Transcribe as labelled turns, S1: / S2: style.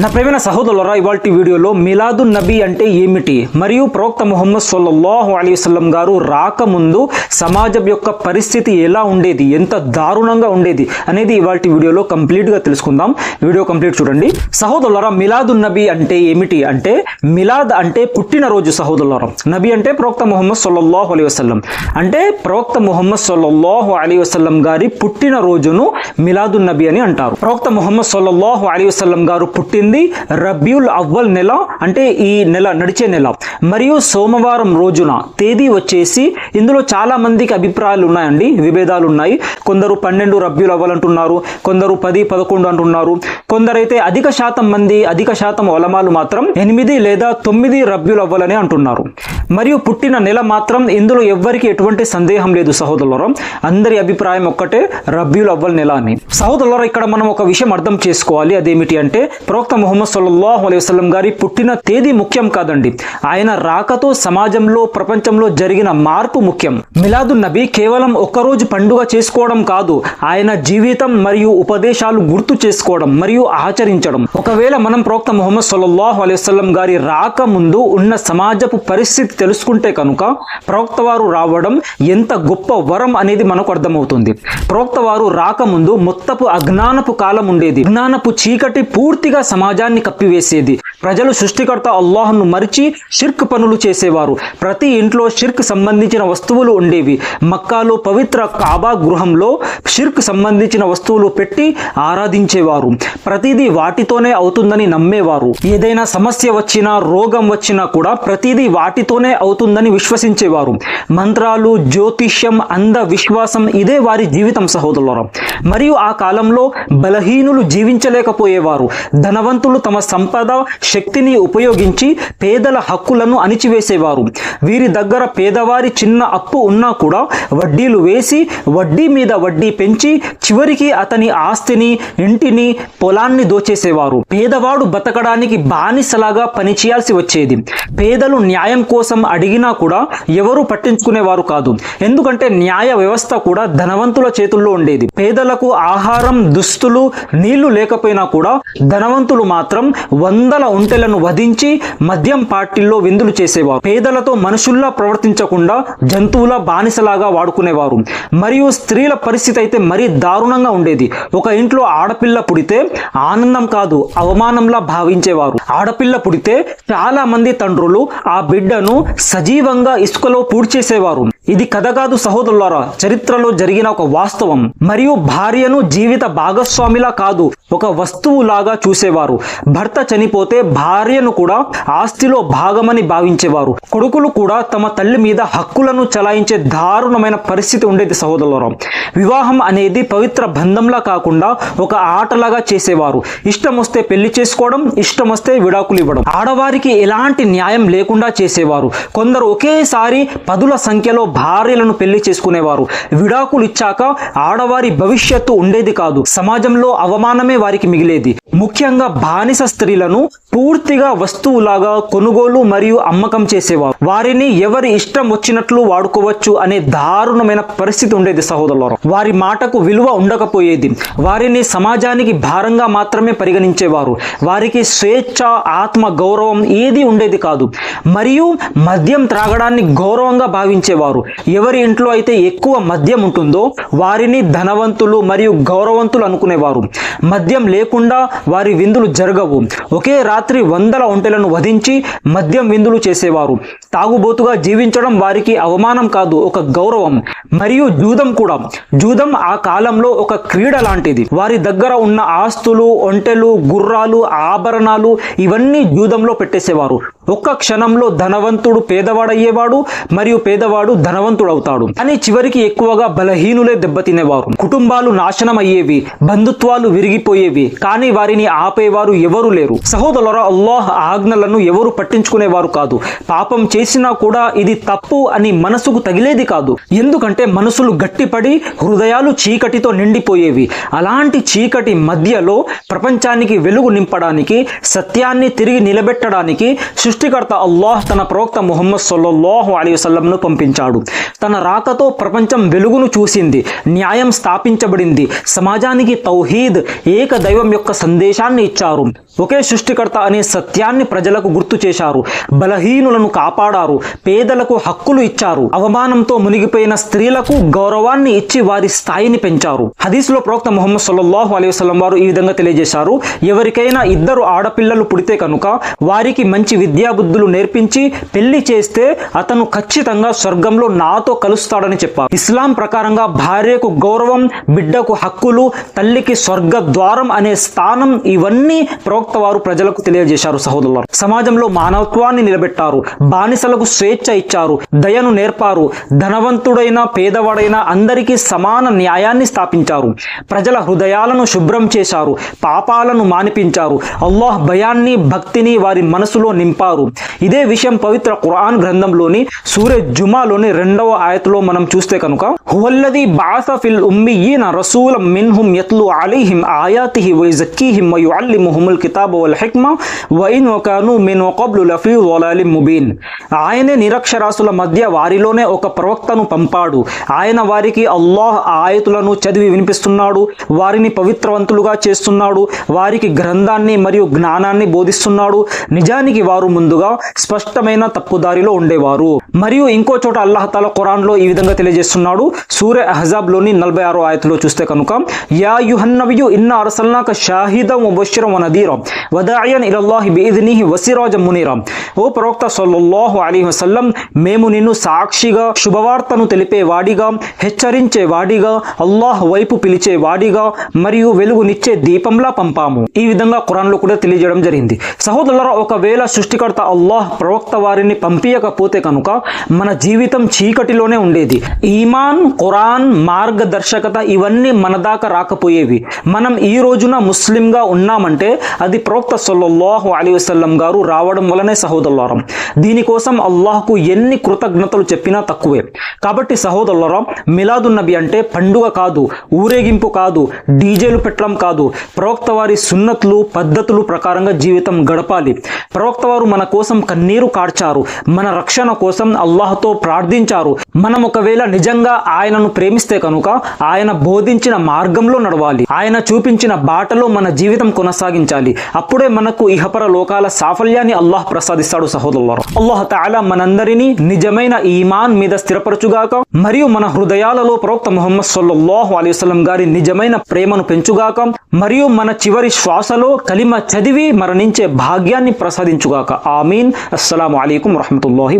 S1: నా ప్రేమైన సహోదరులరా ఇవాళ వీడియోలో మిలాదు నబీ అంటే ఏమిటి? మరియు ప్రవక్త ముహమ్మద్ సొల్లహు అలీ వసల్లం గారు రాకముందు సమాజం యొక్క పరిస్థితి ఎలా ఉండేది? ఎంత దారుణంగా ఉండేది? అనేది ఇవాళ వీడియోలో కంప్లీట్గా తెలుసుకుందాం. వీడియో కంప్లీట్ చూడండి. సహోదరులరా మిలాదు నబీ అంటే ఏమిటి? అంటే మిలాద్ అంటే పుట్టినరోజు సహోదరులరా. నబీ అంటే ప్రవక్త ముహమ్మద్ సొల్లహు అలీ వసల్లం. అంటే ప్రవక్త ముహమ్మద్ సొల్లహు అలీ వసల్లం గారి పుట్టినరోజును మిలాదు నబీ అని అంటారు. ప్రవక్త ముహమ్మద్ సొల్లహు అలీ వసల్లం గారు పుట్టిన జరిగింది రబ్యూల్ అవ్వల్ నెల అంటే ఈ నెల నడిచే నెల. మరియు సోమవారం రోజున తేదీ వచ్చేసి ఇందులో చాలా మందికి అభిప్రాయాలు ఉన్నాయండి విభేదాలు ఉన్నాయి. కొందరు పన్నెండు రబ్యూల్ అవ్వల్ అంటున్నారు కొందరు పది పదకొండు అంటున్నారు. కొందరైతే అధిక శాతం మంది అధిక శాతం ఒలమాలు మాత్రం ఎనిమిది లేదా తొమ్మిది రబ్యూల్ అవ్వాలని అంటున్నారు. మరియు పుట్టిన నెల మాత్రం ఇందులో ఎవ్వరికి ఎటువంటి సందేహం లేదు సహోదరులరం. అందరి అభిప్రాయం ఒక్కటే రబ్యూల్ అవ్వల్ నెల అని. సహోదరులరం ఇక్కడ మనం ఒక విషయం అర్థం చేసుకోవాలి. అదేమిటి అంటే ప్రవక్త ముహమ్మద్ సల్లాహు అలైహి గారి పుట్టిన తేదీ ముఖ్యం కాదండి. ఆయన రాకతో సమాజంలో ప్రపంచంలో జరిగిన మార్పు ముఖ్యం. మిలాదు నబీ కేవలం ఒక్కరోజు పండుగ చేసుకోవడం కాదు ఆయన జీవితం మరియు ఉపదేశాలు గుర్తు చేసుకోవడం మరియు ఆచరించడం. ఒకవేళ మనం ప్రవక్త ముహమ్మద్ సల్లాహు అలైహి గారి రాక ముందు ఉన్న సమాజపు పరిస్థితి తెలుసుకుంటే కనుక ప్రవక్త వారు రావడం ఎంత గొప్ప వరం అనేది మనకు అర్థమవుతుంది. ప్రవక్త వారు రాకముందు మొత్తపు అజ్ఞానపు కాలం ఉండేది. జ్ఞానపు చీకటి పూర్తిగా సమాజాన్ని కప్పివేసేది. ప్రజలు సృష్టికర్త అల్లాహ్ను మరిచి షిర్క్ పనులు చేసేవారు. ప్రతి ఇంట్లో షిర్క్ సంబంధించిన వస్తువులు ఉండేవి. మక్కాలో పవిత్ర కాబా గృహంలో షిర్క్ సంబంధించిన వస్తువులు పెట్టి ఆరాధించేవారు. ప్రతిదీ వాటితోనే అవుతుందని నమ్మేవారు. ఏదైనా సమస్య వచ్చినా రోగం వచ్చినా కూడా ప్రతిదీ వాటితోనే అవుతుందని విశ్వసించేవారు. మంత్రాలు జ్యోతిష్యం అంధ విశ్వాసం ఇదే వారి జీవితం సహోదరులం మరియు ఆ కాలంలో బలహీనులు జీవించలేకపోయేవారు. ధనవంతులు తమ సంపద శక్తిని ఉపయోగించి పేదల హక్కులను అణిచివేసేవారు. వీరి దగ్గర పేదవారి చిన్న అప్పు ఉన్నా కూడా వడ్డీలు వేసి వడ్డీ మీద వడ్డీ పెంచి చివరికి అతని ఆస్తిని ఇంటిని పొలాన్ని దోచేసేవారు. పేదవాడు బతకడానికి బానిసలాగా పనిచేయాల్సి వచ్చేది. పేదలు న్యాయం కోసం అడిగినా కూడా ఎవరు పట్టించుకునేవారు కాదు. ఎందుకంటే న్యాయ వ్యవస్థ కూడా ధనవంతుల చేతుల్లో ఉండేది. పేదలకు ఆహారం దుస్తులు నీళ్ళు లేకపోయినా కూడా ధనవంతులు మాత్రం వందల ఒంటెలను వధించి మద్యం పార్టీల్లో విందులు చేసేవారు. పేదలతో మనుషుల్లా ప్రవర్తించకుండా జంతువుల బానిసలాగా వాడుకునేవారు. మరియు స్త్రీల పరిస్థితి అయితే మరీ దారుణంగా ఉండేది. ఒక ఇంట్లో ఆడపిల్ల పుడితే ఆనందం కాదు అవమానంలా భావించేవారు. ఆడపిల్ల పుడితే చాలా మంది తండ్రులు ఆ బిడ్డను సజీవంగా ఇసుకలో పూడ్చేసేవారు. ఇది కథ కాదు సహోదరులారా. చరిత్రలో జరిగిన ఒక వాస్తవం. మరియు భార్యను జీవిత భాగస్వామిలా కాదు ఒక వస్తువులాగా చూసేవారు. భర్త చనిపోతే భార్యను కూడా ఆస్తిలో భాగమని భావించేవారు. కొడుకులు కూడా తమ తల్లి మీద హక్కులను చలాయించే దారుణమైన పరిస్థితి ఉండేది సహోదరులారా. వివాహం అనేది పవిత్ర బంధంలా కాకుండా ఒక ఆటలాగా చేసేవారు. ఇష్టం వస్తే పెళ్ళి చేసుకోవడం ఇష్టం వస్తే విడాకులు ఇవ్వడం. ఆడవారికి ఎలాంటి న్యాయం లేకుండా చేసేవారు. కొందరు ఒకేసారి పదుల సంఖ్యలో భార్యలను పెళ్ళి చేసుకునేవారు. విడాకులు ఇచ్చాక ఆడవారి భవిష్యత్తు ఉండేది కాదు. సమాజంలో అవమానమే వారికి మిగిలేది. ముఖ్యంగా బానిస స్త్రీలను పూర్తిగా వస్తువులాగా కొనుగోలు మరియు అమ్మకం చేసేవారు. వారిని ఎవరి ఇష్టం వచ్చినట్లు వాడుకోవచ్చు అనే దారుణమైన పరిస్థితి ఉండేది సహోదరులు వారి మాటకు విలువ ఉండకపోయేది. వారిని సమాజానికి భారంగా మాత్రమే పరిగణించేవారు. వారికి స్వేచ్ఛ ఆత్మ గౌరవం ఏది ఉండేది కాదు. మరియు మద్యం త్రాగడాన్ని గౌరవంగా భావించేవారు. ఎవరి ఇంట్లో అయితే ఎక్కువ మద్యం ఉంటుందో వారిని ధనవంతులు మరియు గౌరవంతులు అనుకునేవారు. మద్యం లేకుండా వారి విందులు జరగవు. ఒకే రాత్రి రాత్రి వందల ఒంటెలను వధించి మద్యం విందులు చేసేవారు. తాగుబోతుగా జీవించడం వారికి అవమానం కాదు ఒక గౌరవం. మరియు జూదం కూడా. జూదం ఆ కాలంలో ఒక క్రీడ లాంటిది. వారి దగ్గర ఉన్న ఆస్తులు ఒంటెలు గుర్రాలు ఆభరణాలు ఇవన్నీ జూదంలో పెట్టేసేవారు. ఒక్క క్షణంలో ధనవంతుడు పేదవాడయ్యేవాడు మరియు పేదవాడు ధనవంతుడు అవుతాడు కానీ చివరికి ఎక్కువగా బలహీనులే దెబ్బతినేవారు. కుటుంబాలు నాశనం అయ్యేవి బంధుత్వాలు విరిగిపోయేవి కానీ వారిని ఆపేవారు ఎవరు లేరు. సహోదరుల అల్లాహ్ ఆజ్ఞలను ఎవరు పట్టించుకునేవారు కాదు. పాపం చేసినా కూడా ఇది తప్పు అని మనసుకు తగిలేది కాదు. ఎందుకంటే మనసులు గట్టిపడి హృదయాలు చీకటితో నిండిపోయేవి. అలాంటి చీకటి మధ్యలో ప్రపంచానికి వెలుగు నింపడానికి సత్యాన్ని తిరిగి నిలబెట్టడానికి సృష్టి సృష్టికర్త అల్లాహ్ తన ప్రవక్త ముహమ్మద్ సొల్లహు అలీ వసల్లంను పంపించాడు. తన రాకతో ప్రపంచం వెలుగును చూసింది న్యాయం స్థాపించబడింది సమాజానికి తౌహీద్ ఏక దైవం యొక్క సందేశాన్ని ఇచ్చారు. ఒకే సృష్టికర్త అనే సత్యాన్ని ప్రజలకు గుర్తు చేశారు. బలహీనులను కాపాడారు పేదలకు హక్కులు ఇచ్చారు. అవమానంతో మునిగిపోయిన స్త్రీలకు గౌరవాన్ని ఇచ్చి వారి స్థాయిని పెంచారు. హదీస్లో ప్రవక్త ముహమ్మద్ సొల్లహు అలైహి వసల్లం వారు ఈ విధంగా తెలియజేశారు ఎవరికైనా ఇద్దరు ఆడపిల్లలు పుడితే కనుక వారికి మంచి విద్య విద్యాబుద్ధులు నేర్పించి పెళ్ళి చేస్తే అతను ఖచ్చితంగా స్వర్గంలో నాతో కలుస్తాడని చెప్పారు. ఇస్లాం ప్రకారంగా భార్యకు గౌరవం బిడ్డకు హక్కులు తల్లికి స్వర్గ ద్వారం అనే స్థానం ఇవన్నీ ప్రవక్త వారు ప్రజలకు తెలియజేశారు సహోదరులు సమాజంలో మానవత్వాన్ని నిలబెట్టారు బానిసలకు స్వేచ్ఛ ఇచ్చారు దయను నేర్పారు ధనవంతుడైన పేదవాడైన అందరికీ సమాన న్యాయాన్ని స్థాపించారు. ప్రజల హృదయాలను శుభ్రం చేశారు పాపాలను మానిపించారు. అల్లాహ్ భయాన్ని భక్తిని వారి మనసులో నింపారు. ఇదే విషయం పవిత్ర ఖురాన్ గ్రంథంలోని సూర్య జుమాలోని రెండవ ఆయతలో మనం చూస్తే కనుక హువల్లది బాస ఫిల్ ఉమ్మియీన రసూల మిన్హుం యత్లు అలీహిం ఆయాతిహి వయజక్కీహిం వయుఅల్లిముహుముల్ కితాబ్ వల్ హిక్మ వైన్ వకాను మిన్ వకబ్లు లఫీ వలాలి ముబీన్. ఆయనే నిరక్షరాసుల మధ్య వారిలోనే ఒక ప్రవక్తను పంపాడు. ఆయన వారికి అల్లాహ్ ఆయతులను చదివి వినిపిస్తున్నాడు వారిని పవిత్రవంతులుగా చేస్తున్నాడు వారికి గ్రంథాన్ని మరియు జ్ఞానాన్ని బోధిస్తున్నాడు. నిజానికి వారు ముందుగా స్పష్టమైన తప్పుదారిలో ఉండేవారు. మరియు ఇంకో చోట అల్లాహ్ ఖురాన్ ఖురాన్లో ఈ విధంగా తెలియజేస్తున్నాడు. సూర్య అహజాబ్లోని నలభై ఆరో ఆయతలో చూస్తే కనుక యా యుహన్నవియు ఇన్న అరసల్నాక షాహిదం వబషిరం వనదీరం వదాయన్ ఇలల్లాహి బిఇذనిహి వసిరాజం మునీరం. ఓ ప్రవక్త సల్లల్లాహు అలీ వసల్లం మేము నిన్ను సాక్షిగా శుభవార్తను తెలిపే వాడిగా హెచ్చరించే వాడిగా అల్లాహ్ వైపు పిలిచే వాడిగా మరియు వెలుగునిచ్చే దీపంలా పంపాము. ఈ విధంగా ఖురాన్లో కూడా తెలియజేయడం జరిగింది. సహోదరుల ఒకవేళ సృష్టికర్త అల్లాహ్ ప్రవక్త వారిని పంపించకపోతే కనుక మన జీవితం చీకటిలోనే ఉండేది. ఈమాన్ ఖురాన్ మార్గదర్శకత ఇవన్నీ మన దాకా రాకపోయేవి. మనం ఈ రోజున ముస్లింగా ఉన్నామంటే అది ప్రవక్త సొల్లహు అలీ వసల్లం గారు రావడం వలనే సహోదరులారం. దీనికోసం అల్లాహ్కు ఎన్ని కృతజ్ఞతలు చెప్పినా తక్కువే. కాబట్టి సహోదరులరం మిలాదు నబి అంటే పండుగ కాదు ఊరేగింపు కాదు డీజేలు పెట్టడం కాదు. ప్రవక్త వారి సున్నతులు పద్ధతులు ప్రకారంగా జీవితం గడపాలి. ప్రవక్త వారు మన కోసం కన్నీరు కార్చారు. మన రక్షణ కోసం అల్లాహ్తో ప్రార్థించారు. మనం ఒకవేళ నిజంగా ఆయనను ప్రేమిస్తే కనుక ఆయన బోధించిన మార్గంలో నడవాలి. ఆయన చూపించిన బాటలో మన జీవితం కొనసాగించాలి. అప్పుడే మనకు ఇహపర లోకాల సాఫల్యాన్ని అల్లాహ్ ప్రసాదిస్తాడు సహోదరులారా. అల్లాహ్ తాలా మనందరినీ నిజమైన ఈమాన్ మీద స్థిరపరచుగాక మరియు మన హృదయాలలో ప్రవక్త ముహమ్మద్ సల్లల్లాహు అలైహి గారి నిజమైన ప్రేమను పెంచుగాక మరియు మన చివరి శ్వాసలో కలిమ చదివి మరణించే భాగ్యాన్ని ప్రసాదించుగాక. ఆమీన్. అస్సలం అలైకుం వరహమతుల్లాహి